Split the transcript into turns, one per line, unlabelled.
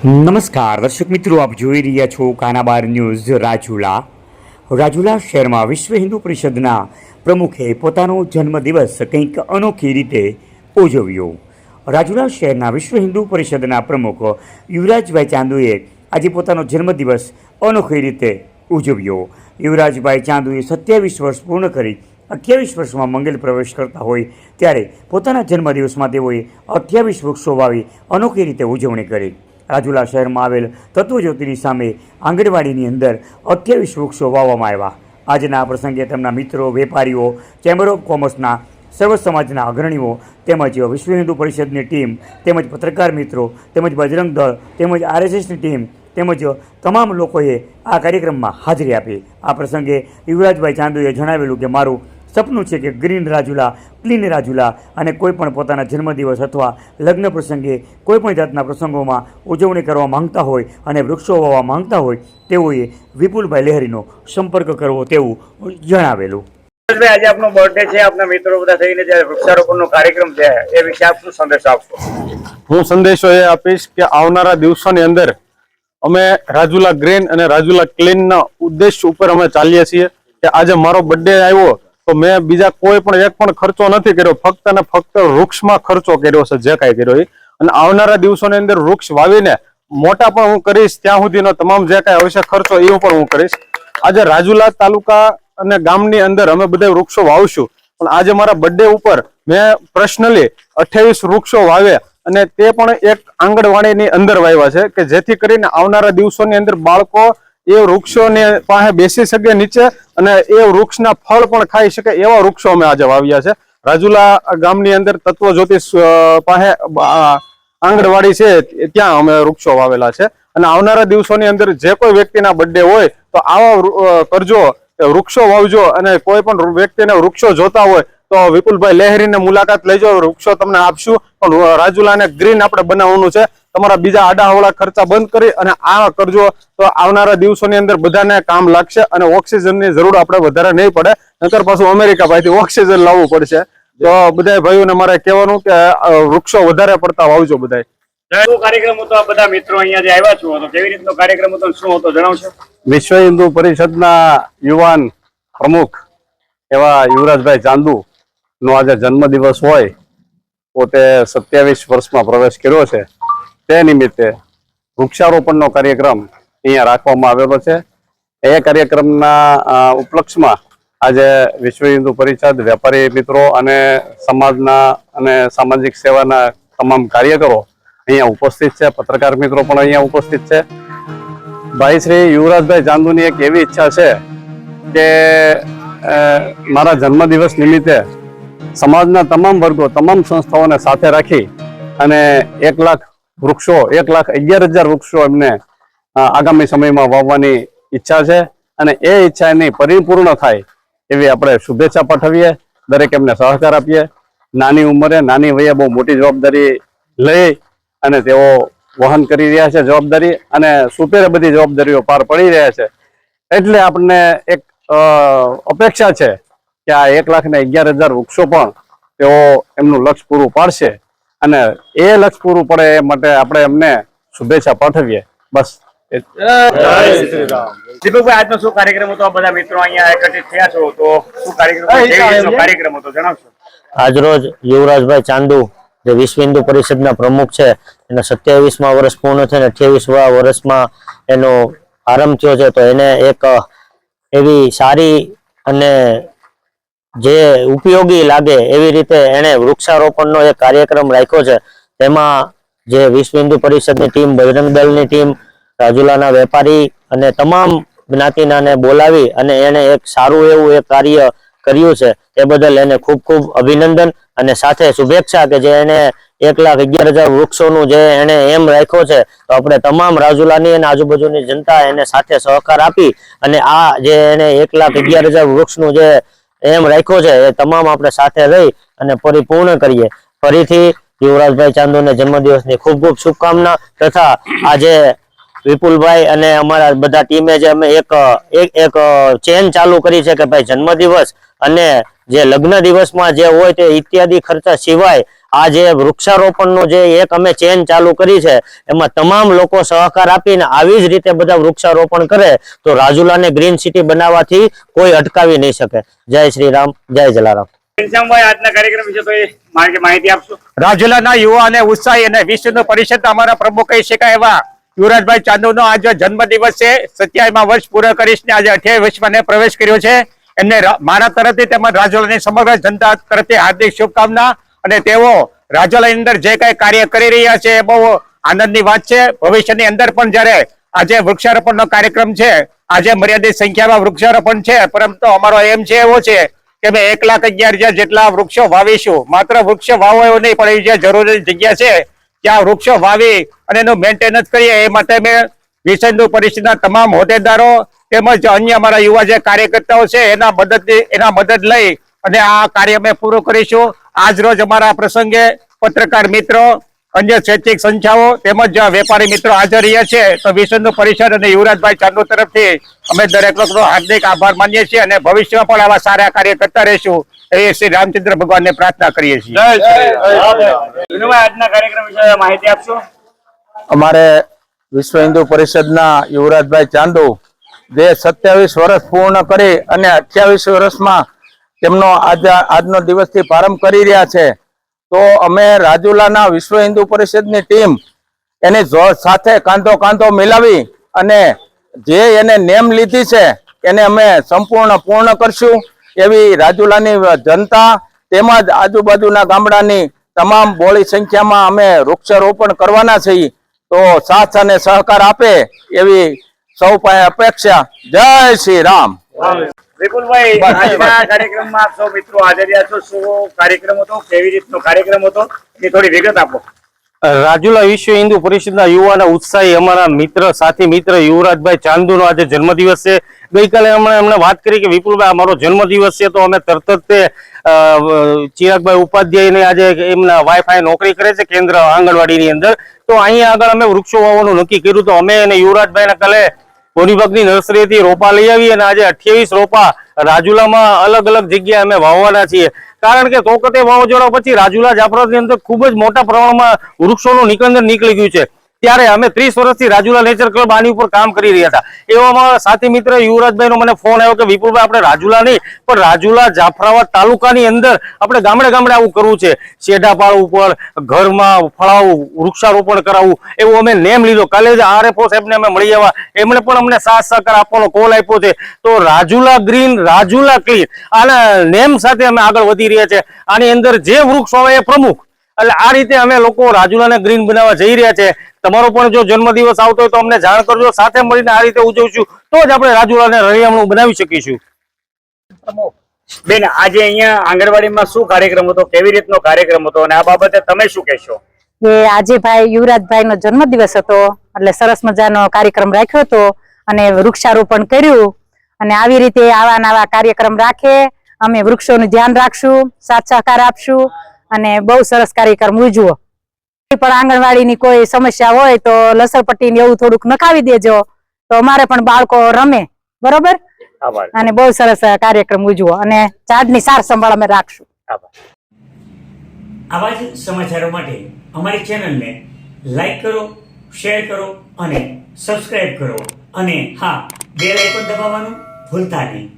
નમસ્કાર, દર્શક મિત્રો, આપ જોઈ રહ્યા છો કાનાબાર ન્યૂઝ રાજુલા. રાજુલા શહેરમાં વિશ્વ હિન્દુ પરિષદના પ્રમુખે પોતાનો જન્મદિવસ કંઈક અનોખી રીતે ઉજવ્યો. રાજુલા શહેરના વિશ્વ હિન્દુ પરિષદના પ્રમુખ યુવરાજભાઈ ચાંદુએ આજે પોતાનો જન્મદિવસ અનોખી રીતે ઉજવ્યો. યુવરાજભાઈ ચાંદુએ સત્યાવીસ વર્ષ પૂર્ણ કરી અઠ્યાવીસ વર્ષમાં મંગલ પ્રવેશ કરતા હોય ત્યારે પોતાના જન્મદિવસમાં તેઓએ અઠ્યાવીસ વૃક્ષો વાવી અનોખી રીતે ઉજવણી કરી. રાજુલા શહેરમાં આવેલ તત્વજ્યોતિની સામે આંગણવાડીની અંદર અઠ્યાવીસ વૃક્ષો વાવવામાં આવ્યા. આજના આ પ્રસંગે તેમના મિત્રો, વેપારીઓ ચેમ્બર ઓફ કોમર્સના સર્વ સમાજના અગ્રણીઓ તેમજ વિશ્વ હિન્દુ પરિષદની ટીમ તેમજ પત્રકાર મિત્રો તેમજ બજરંગ દળ તેમજ આરએસએસની ટીમ તેમજ તમામ લોકોએ આ કાર્યક્રમમાં હાજરી આપી. આ પ્રસંગે યુવરાજભાઈ ચાંદુએ જણાવેલું કે મારું સપનું છે કે ગ્રીન રાજુલા ક્લીન રાજુલા અને કોઈ પણ પોતાના જન્મદિવસ અથવા લગ્ન પ્રસંગે કોઈ પણ જાતના પ્રસંગોમાં ઉજવણી કરવા માંગતા હોય અને વૃક્ષો વાવવા માંગતા હોય તેઓએ વિપુલભાઈ લહેરીનો સંપર્ક કરવો તેવું જણાવેલું.
આજે આપનો બર્થડે છે. આપના મિત્રો બધા થઈને જે વૃક્ષારોપણનો કાર્યક્રમ છે એ વિશે આપ શું સંદેશ આપશો?
હું સંદેશો એ આપીશ કે આવનારા દિવસોની અંદર અમે રાજુલા ગ્રેન અને રાજુલા ક્લીન ના ઉદ્દેશ ઉપર અમે ચાલીએ છીએ કે આજે મારો બર્થડે આવ્યો તો મેં બીજા કોઈ પણ એક પણ ખર્ચો નથી કર્યો. ફક્ત અને ફક્ત વૃક્ષમાં ખર્ચો કર્યો છે જે કાંઈ કર્યો એ. અને આવનારા દિવસોની અંદર વૃક્ષ વાવીને મોટા પણ હું કરીશ, ત્યાં સુધીનો તમામ જે કાંઈ આવશે ખર્ચો એ પણ હું કરીશ. આજે રાજુલા તાલુકા અને ગામની અંદર અમે બધા વૃક્ષો વાવશું. પણ આજે મારા બર્થડે ઉપર મેં પર્સનલી અઠ્યાવીસ વૃક્ષો વાવ્યા અને તે પણ એક આંગણવાડીની અંદર વાવ્યા છે કે જેથી કરીને આવનારા દિવસોની અંદર બાળકો એ વૃક્ષોને પાસે બેસી શકે નીચે અને એ વૃક્ષના ફળ પણ ખાઈ શકે એવા વૃક્ષો અમે આજે વાવ્યા છે. રાજુલા ગામની અંદર તત્વ જ્યોતિષ પાસે આંગણવાડી છે, ત્યાં અમે વૃક્ષો વાવેલા છે. અને આવનારા દિવસોની અંદર જે કોઈ વ્યક્તિના બર્થડે હોય, તો આવા કરજો વૃક્ષો વાવજો અને કોઈ પણ વ્યક્તિને વૃક્ષો જોતા હોય, તો વિપુલભાઈ લહેરીને મુલાકાત લેજો, વૃક્ષો તમને આપશું. પણ રાજુલાને ગ્રીન આપણે બનાવવાનું છે. તમારા બીજા આડાહવળા ખર્ચા બંધ કરી અને આ કરજો. તો આવનારા દિવસોની અંદર બધાને કામ લાગશે અને ઓક્સિજનની જરૂર આપણે વધારે નહીં પડે. નકર પાછું અમેરિકા પાસેથી ઓક્સિજન લાવવું પડશે. તો બધા ભાઈઓને મારે કહેવાનું કે વૃક્ષો વધારે પડતા વાવજો બધાય.
કાર્યક્રમ હતો બધા મિત્રો અહીંયા જે આવ્યા છો તો કેવી રીતનો કાર્યક્રમ હતો શું હતો જણાવશો?
વિશ્વ હિન્દુ પરિષદના યુવાન પ્રમુખ એવા યુવરાજભાઈ ચાંદુ નો આજે જન્મદિવસ હોય. પોતે સત્યાવીસ વર્ષમાં પ્રવેશ કર્યો છે. તે નિમિત્તે વૃક્ષારોપણનો કાર્યક્રમ અહીંયા રાખવામાં આવેલો છે. એ કાર્યક્રમના ઉપલક્ષમાં આજે વિશ્વ હિન્દુ પરિષદ, વેપારી મિત્રો અને સમાજના અને સામાજિક સેવાના તમામ કાર્યકરો અહીંયા ઉપસ્થિત છે. પત્રકાર મિત્રો પણ અહીંયા ઉપસ્થિત છે. ભાઈ શ્રી યુવરાજભાઈ ચાંદુની એક એવી ઈચ્છા છે કે મારા જન્મદિવસ નિમિત્તે સમાજના તમામ વર્ગો, તમામ સંસ્થાઓને સાથે રાખી અને એક લાખ વૃક્ષો, એક લાખ અગિયાર હજાર વૃક્ષો એમને આગામી સમયમાં વાવવાની ઈચ્છા છે અને એ ઈચ્છા એની પરિપૂર્ણ થાય એવી આપણે શુભેચ્છા પાઠવીએ, દરેક એમને સહકાર આપીએ. નાની ઉંમરે નાની વયે બહુ મોટી જવાબદારી લઈ અને તેઓ વહન કરી રહ્યા છે જવાબદારી અને સુપેરે બધી જવાબદારીઓ પાર પડી રહ્યા છે. એટલે આપણને એક અપેક્ષા છે કે આ એક લાખ ને અગિયાર હજાર વૃક્ષો પણ તેઓ એમનું લક્ષ્ય પૂરું પાડશે. અને એ લક્ષ્ય પૂરું પડે એ માટે આપણે એમને શુભેચ્છા પાઠવીએ. બસ.
દીપકભાઈ આજનો શું કાર્યક્રમ હતો? બધા મિત્રો અહીંયા એકત્રિત થયા છો તો શું કાર્યક્રમ હતો? કેવી રીતનો કાર્યક્રમ હતો? જણાવશો.
આજરોજ યુવરાજભાઈ ચાંદુ જે વિશ્વ હિન્દુ પરિષદના પ્રમુખ છે એના સત્યાવીસમાં વર્ષ પૂર્ણ થઈને અઠ્યાવીસમા વર્ષમાં એનો આરંભ થયો છે. તો એને એક એવી સારી અને જે ઉપયોગી લાગે એવી રીતે એને વૃક્ષારોપણનો એક કાર્યક્રમ રાખ્યો છે. તેમાં જે વિશ્વ હિન્દુ પરિષદની ટીમ, બજરંગ દળની ટીમ, રાજુલાના વેપારી અને તમામ જ્ઞાતિનાને બોલાવી અને એને એક સારું એવું એક કાર્ય કર્યું છે. એ બદલ એને ખૂબ ખૂબ અભિનંદન અને સાથે શુભેચ્છા કે જે એને એક લાખ અગિયાર હજાર વૃક્ષોનું જે એને એમ રાખ્યો છે, તો આપણે તમામ રાજુલાની અને આજુબાજુની જનતા એને સાથે સહકાર આપી અને આ જે એને એક લાખ અગિયાર હજાર વૃક્ષનું જે એમ રાખ્યો છે. એ તમામ આપણે સાથે રહી અને પરિપૂર્ણ કરીએ. ફરીથી યુવરાજભાઈ ચાંદુને જન્મદિવસની ખૂબ ખૂબ શુભકામના તથા આજે વિપુલભાઈ અને અમારા બધા ટીમે જે અમે એક એક ચેન ચાલુ કરી છે કે ભાઈ જન્મદિવસ અને જે લગ્ન દિવસમાં જે હોય તે ઇત્યાદિ ખર્ચા સિવાય આ જે વૃક્ષારોપણનો જે એક અમે ચેન ચાલુ કરી છે એમાં તમામ લોકો સહકાર આપીને આવી જ રીતે બધા વૃક્ષારોપણ કરે તો રાજુલાને ગ્રીન સિટી બનાવવાથી કોઈ અટકાવી નહીં શકે. જય શ્રી રામ જય જલારામ.
આજના કાર્યક્રમ વિશે તો માહિતી માહિતી આપશો?
રાજુલાના યુવા અને ઉત્સાહી અને વિશ્વ પરિષદ અમારા પ્રમુખ કહી શકાય એવા યુવરાજભાઈ ચાંદુનો આજે જન્મદિવસ છે સત્યાવીમાં વર્ષ પૂરા કરીશને આજે અઠ્યાવીસ વર્ષમાં પ્રવેશ કર્યો છે. એમને મારા તરફથી તેમજ રાજુલાની સમગ્ર જનતા તરફથી હાર્દિક શુભકામના અને તેઓ રાજુલાની અંદર જે કઈ કાર્ય કરી રહ્યા છે એ બહુ આનંદની વાત છે. ભવિષ્યની અંદર પણ જ્યારે આજે વૃક્ષારોપણનો કાર્યક્રમ છે, આજે મર્યાદિત સંખ્યામાં વૃક્ષારોપણ છે, પરંતુ અમારો એમ છે એવો છે કે અમે એક લાખ અગિયાર હજાર જેટલા વૃક્ષો વાવીશું. માત્ર વૃક્ષો વાવો એવું નહીં, પણ એવી જે જરૂરી જગ્યા છે ત્યાં વૃક્ષો વાવી અને એનું મેન્ટેનન્સ કરીએ, એ માટે મેં વિશ્વ પરિષદના તમામ હોદ્દેદારો તેમજ અન્ય અમારા યુવા જે કાર્યકર્તાઓ છે એના મદદ એના મદદ લઈ અને આ કાર્ય અમે પૂરું કરીશું. આજ રોજ અમારા પ્રસંગે પત્રકાર મિત્રો અન્ય સ્વૈચ્છિક સંસ્થાઓ તેમજ વેપારી મિત્રો હાજર રહ્યા છે. તો વિશ્વ પરિષદ અને યુવરાજભાઈ ચાંદુ તરફથી અમે દરેક લોકોનો હાર્દિક આભાર માનીએ છીએ અને ભવિષ્યમાં પણ આવા સારા કાર્ય કરતા રહીશું. એ શ્રી રામચંદ્ર ભગવાનને પ્રાર્થના કરીએ છીએ.
આજના કાર્યક્રમ વિશે માહિતી આપશો?
અમારે વિશ્વ હિન્દુ પરિષદના યુવરાજભાઈ ચાંદુ જે સત્યાવીસ વર્ષ પૂર્ણ કરી અને અઠ્યાવીસ વર્ષમાં તેમનો આજ, આજનો દિવસથી પ્રારંભ કરી રહ્યા છે. તો અમે રાજુલાના વિશ્વ હિન્દુ પરિષદની ટીમ એની સાથે કાંધો કાંધો મિલાવી અને જે એને નેમ લીધી છે એને અમે સંપૂર્ણ પૂર્ણ કરશું. એવી રાજુલાની જનતા તેમજ આજુબાજુના ગામડાની તમામ બોળી સંખ્યામાં અમે વૃક્ષારોપણ કરવાના છીએ. તો સાથ અને સહકાર આપે એવી સૌ પાસે અપેક્ષા. જય શ્રી રામ.
વિપુલભાઈ આજના કાર્યક્રમમાં આપ સૌ મિત્રો હાજર રહ્યા છો. શું કાર્યક્રમ હતો? કેવી રીતનો કાર્યક્રમ હતો? એ થોડી વિગત આપો.
રાજુલા વિશ્વ હિન્દુ પરિષદના યુવાના ઉત્સાહી અમારા મિત્ર સાથી મિત્ર યુવરાજભાઈ ચાંદુનો આજે જન્મદિવસ છે. ગઈકાલે અમે એમને વાત કરી કે વિપુલભાઈ અમારો જન્મદિવસ છે તો અમે તરત જ તે અ, ચિરાગભાઈ ઉપાધ્યાયને આજે એમના વાઈફાઈ નોકરી કરે છે કેન્દ્ર આંગણવાડીની અંદર. તો અહીંયા આગળ અમે વૃક્ષો વાવવાનું નક્કી કર્યું. તો અમે અને યુવરાજભાઈના કાલે ગોનીબાગની નર્સરીથી રોપા લઈ આવી અને આજે અઠ્યાવીસ રોપા રાજુલામાં અલગ અલગ જગ્યાએ અમે વાવવાના છીએ. કારણ કે તોકતે વાવાઝોડા પછી રાજુલા જાફરાની અંદર ખૂબ જ મોટા પ્રમાણમાં વૃક્ષોનું નિકંદન નીકળી ગયું છે. ત્યારે અમે ત્રીસ વર્ષથી રાજુલા નેચર ક્લબ આની ઉપર કામ કરી રહ્યા હતા. એવામાં સાથી મિત્ર યુવરાજભાઈનો મને ફોન આવ્યો કે, વિપુલભાઈ, આપણે રાજુલા નહીં, પણ રાજુલા જાફરાબાદ તાલુકાની અંદર આપણે ગામડે ગામડે આવું કરવું છે. શેઢાપાળ ઉપર, ઘરમાં ફળાવું, વૃક્ષારોપણ કરાવવું. એવું અમે નેમ લીધો. કાલે જ આરએફઓ સાહેબને અમે મળી આવ્યા. એમણે પણ અમને સાથ સહકાર આપવાનો કોલ આપ્યો છે. તો રાજુલા ગ્રીન, રાજુલા ક્લીન આના નેમ સાથે અમે આગળ વધી રહ્યા છે. આની અંદર જે વૃક્ષ હોય એ પ્રમુખ એટલે આ રીતે અમે લોકો રાજુલાને ગ્રીન બનાવવા જઈ રહ્યા છે. તમારો પણ જો જન્મદિવસ આવતો હોય તો અમને જાણ કરજો. સાથે મળીને આ રીતે ઉજવશું. તો જ આપણે રાજુલાને રળિયામણું બનાવી શકીશું.
બેન આજે અહીંયા આંગણવાડીમાં શું કાર્યક્રમ હતો? કેવી રીતનો કાર્યક્રમ હતો? અને આ બાબતે તમે શું કહેશો?
કે આજે ભાઈ યુવરાજભાઈ નો જન્મદિવસ હતો. એટલે સરસ મજાનો કાર્યક્રમ રાખ્યો હતો અને વૃક્ષારોપણ કર્યું. અને આવી રીતે આવા નવા કાર્યક્રમ રાખે. અમે વૃક્ષોનું ધ્યાન રાખશું સાથ સહકાર આપશું. અને બહુ સરસ કાર્યક્રમ ઉજવો. પણ આંગણવાડીની કોઈ સમસ્યા હોય તો લસરપટ્ટી ને એવું થોડુંક નખાવી દેજો. તો અમારે પણ બાળકો રમે. બરોબર? અને બહુ સરસ કાર્યક્રમ ઉજવો. અને ઝાડની સાર સંભાળ અમે રાખશું.
આવા જ સમાચારો માટે અમારી ચેનલને લાઈક કરો શેર કરો અને સબસ્ક્રાઇબ કરો. અને હા બેલ આઇકોન દબાવવાનું ભૂલતા નહીં.